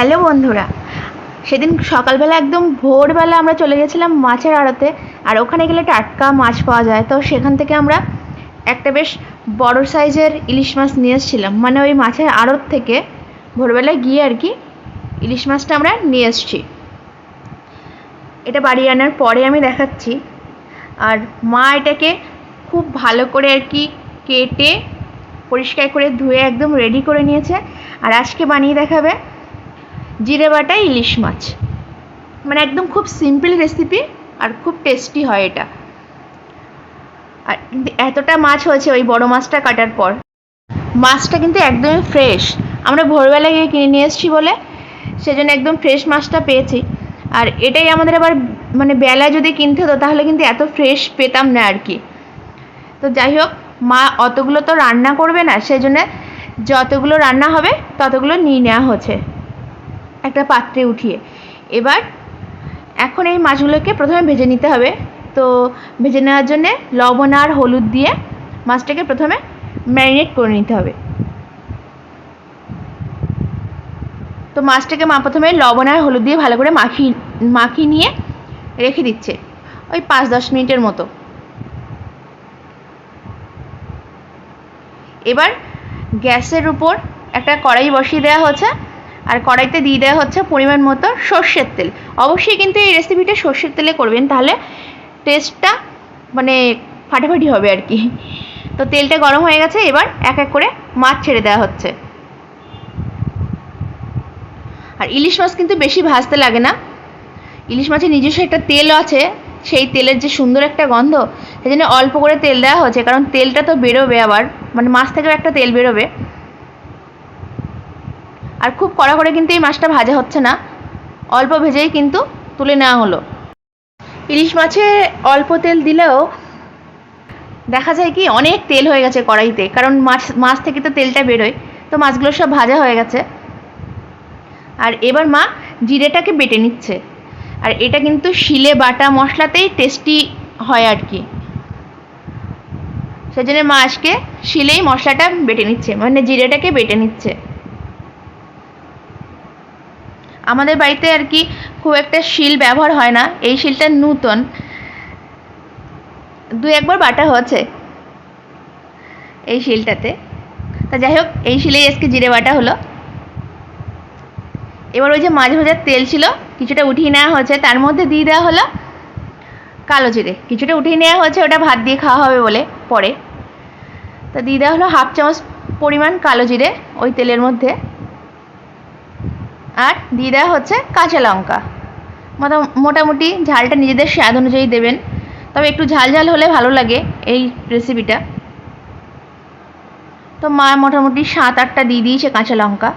Hello বন্ধুরা, সেদিন সকালবেলা একদম ভোরবেলা আমরা চলে গেছিলাম মাছের আড়তে, আর ওখানে গেলে টাটকা মাছ পাওয়া যায়। তো সেখান থেকে আমরা একটা বেশ বড় সাইজের ইলিশ মাছ নিয়ে এসেছিলাম। মানে ওই মাছের আড়ত থেকে ভোরবেলায় গিয়ে আর কি ইলিশ মাছটা আমরা নিয়ে এসেছি। এটা বাড়ি আনার পরে আমি দেখাচ্ছি। আর মা এটাকে খুব ভালো করে আর কি কেটে পরিষ্কার করে ধুয়ে একদম রেডি করে নিয়েছে। আর আজকে বানিয়ে দেখাবে জিরে বাটা, ইলিশ মাছ। মানে একদম খুব সিম্পল রেসিপি আর খুব টেস্টি হয় এটা। আর এতটা মাছ হয়েছে ওই বড় মাছটা কাটার পর। মাছটা কিন্তু একদমই ফ্রেশ আমরা ভোরবেলা গিয়ে কিনে নিয়ে এসেছি বলে সেজন্য একদম ফ্রেশ মাছটা পেয়েছি। আর এটাই আমাদের আবার মানে বেলায় যদি কিনতে হতো তাহলে কিন্তু এত ফ্রেশ পেতাম না আর কি। তো যাই হোক, মা অতগুলো তো রান্না করবে না সেই জন্য যতগুলো রান্না হবে ততগুলো নিয়ে নেওয়া হচ্ছে। একটা পাত্রে উঠিয়ে। এবার এখন এই মাছগুলোকে প্রথমে ভেজে নিতে হবে। তো ভেজে নেওয়ার জন্যে লবণ আর হলুদ দিয়ে মাছটাকে প্রথমে ম্যারিনেট করে নিতে হবে। তো মাছটাকে মা প্রথমে লবণ আর হলুদ দিয়ে ভালো করে মাখি, মাখিয়ে নিয়ে রেখে দিচ্ছে। ওই পাঁচ দশ মিনিটের মতো। এবার গ্যাসের উপর একটা কড়াই বসিয়ে দেওয়া হচ্ছে আর কড়াইতে দিয়ে দেওয়া হচ্ছে পরিমাণ মতো সর্ষের তেল। অবশ্যই কিন্তু এই রেসিপিটা সর্ষের তেলে করবেন, তাহলে টেস্টটা মানে ফাটাফাটি হবে আর কি। তো তেলটা গরম হয়ে গেছে, এবার এক এক করে মাছ ছেড়ে দেওয়া হচ্ছে। আর ইলিশ মাছ কিন্তু বেশি ভাজতে লাগে না। ইলিশ মাছের নিজস্ব একটা তেল আছে, সেই তেলের যে সুন্দর একটা গন্ধ, সেই জন্য অল্প করে তেল দেওয়া হচ্ছে, কারণ তেলটা তো বেরোবে আবার মানে মাছ থেকেও একটা তেল বেরোবে। আর খুব কড়া করে কিন্তু এই মাছটা ভাজা হচ্ছে না। অল্প ভেজেই কিন্তু তুলে নেওয়া হলো। ইলিশ মাছে অল্প তেল দিলেও দেখা যায় কি, অনেক তেল হয়ে গেছে কড়াইতে, কারণ মাছ মাছ থেকে তো তেলটা বেরোয়, তো মাছগুলো সব ভাজা হয়ে গেছে। আর এবার মা জিরেটাকে বেটে নিচ্ছে। আর এটা কিন্তু শিলে বাটা মশলাতেই টেস্টি হয় আর কি। সেজন্য মা আজকে শিলেই মশলাটা বেটে নিচ্ছে মানে জিরেটাকে বেটে নিচ্ছে। আমাদের বাড়িতে আর কি খুব একটা শিল ব্যবহার হয় না। এই শিলটা নূতন। দু একবার বাটা হচ্ছে এই শিলটাতে। তা যাই হোক, এই শিলেই আজকে জিরে বাটা হলো। এবার ওই যে মাঝে ভাজার তেল ছিল, কিছুটা উঠিয়ে নেওয়া হয়েছে। তার মধ্যে দিয়ে দেওয়া হলো কালো জিরে। কিছুটা উঠিয়ে নেওয়া হয়েছে, ওটা ভাত দিয়ে খাওয়া হবে বলে পরে। তা দিয়ে দেওয়া হলো হাফ চামচ পরিমাণ কালো জিরে ওই তেলের মধ্যে। আর দিয়ে দেওয়া হচ্ছে কাঁচা লঙ্কা। মোটা- মোটামুটি ঝালটা নিজেদের স্বাদ অনুযায়ী দেবেন। তবে একটু ঝাল ঝাল হলে ভালো লাগে এই রেসিপিটা তো মা মোটামুটি সাত আটটা দিয়ে দিয়েছে কাঁচা লঙ্কা।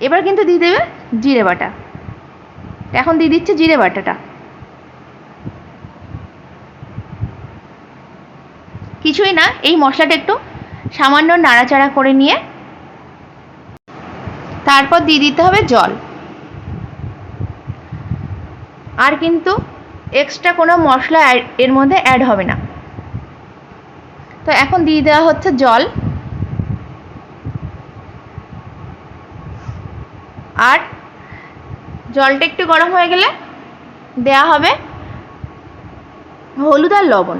এবার কিন্তু দিয়ে দেবে জিরে বাটা। এখন দিয়ে দিচ্ছে জিরে বাটাটা। কিছুই না, এই মশলাটা একটু সামান্য নাড়াচাড়া করে নিয়ে তারপর দিয়ে দিতে হবে জল। আর কিন্তু এক্সট্রা কোনো মশলা এর মধ্যে অ্যাড হবে না। তো এখন দিয়ে দেওয়া হচ্ছে জল। আর জলটা একটু গরম হয়ে গেলে দেয়া হবে হলুদ আর লবণ।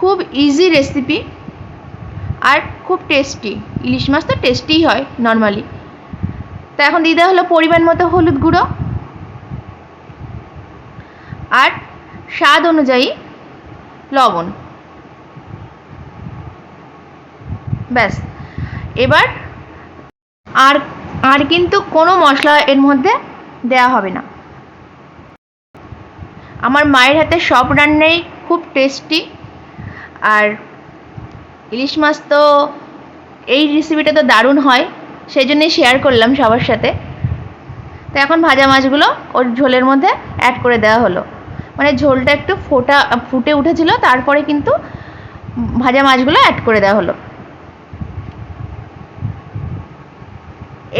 খুব ইজি রেসিপি আর খুব টেস্টি ইলিশ মাছ তো টেস্টিই হয় নর্মালি তা এখন দিয়ে দেওয়া হলো পরিমাণ মতো হলুদ গুঁড়ো। আর স্বাদ অনুযায়ী লবণ। ব্যাস। এবার আর আর কিন্তু কোনো মশলা এর মধ্যে দেওয়া হবে না। আমার মায়ের হাতে সব রান্নাই খুব টেস্টি আর ইলিশ মাছ তো এই রেসিপিটা তো দারুণ হয় সেই জন্যই শেয়ার করলাম সবার সাথে। তো এখন ভাজা মাছগুলো ওর ঝোলের মধ্যে অ্যাড করে দেওয়া হলো। মানে ঝোলটা একটু ফোটা, ফুটে উঠেছিল, তারপরে কিন্তু ভাজা মাছগুলো অ্যাড করে দেওয়া হলো।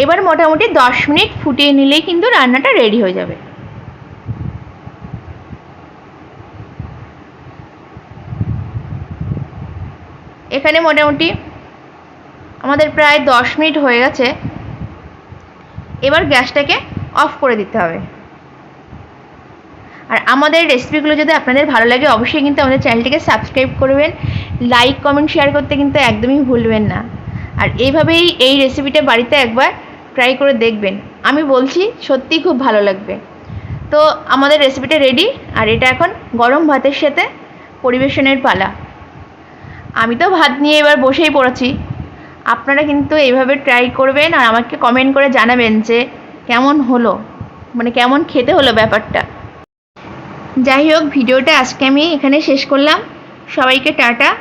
এবার মোটামুটি দশ মিনিট ফুটিয়ে নিলেই কিন্তু রান্নাটা রেডি হয়ে যাবে। এখানে মোটামুটি আমাদের প্রায় দশ মিনিট হয়ে গেছে। এবার গ্যাসটাকে অফ করে দিতে হবে। আর আমাদের রেসিপিগুলো যদি আপনাদের ভালো লাগে, অবশ্যই কিন্তু আমাদের চ্যানেলটিকে সাবস্ক্রাইব করবেন। লাইক, কমেন্ট, শেয়ার করতে কিন্তু একদমই ভুলবেন না। আর এইভাবেই এই রেসিপিটা বাড়িতে একবার ট্রাই করে দেখবেন। আমি বলছি সত্যিই খুব ভালো লাগবে। তো আমাদের রেসিপিটা রেডি। আর এটা এখন গরম ভাতের সাথে পরিবেশনের পালা। আমি তো ভাত নিয়ে এবার বসেই পড়েছি। আপনারা কিন্তু এইভাবে ট্রাই করবেন আর আমাকে কমেন্ট করে জানাবেন যে কেমন হলো মানে কেমন খেতে হলো ব্যাপারটা। যাই হোক, ভিডিওটা আজকে আমি এখানে শেষ করলাম। সবাইকে টাটা।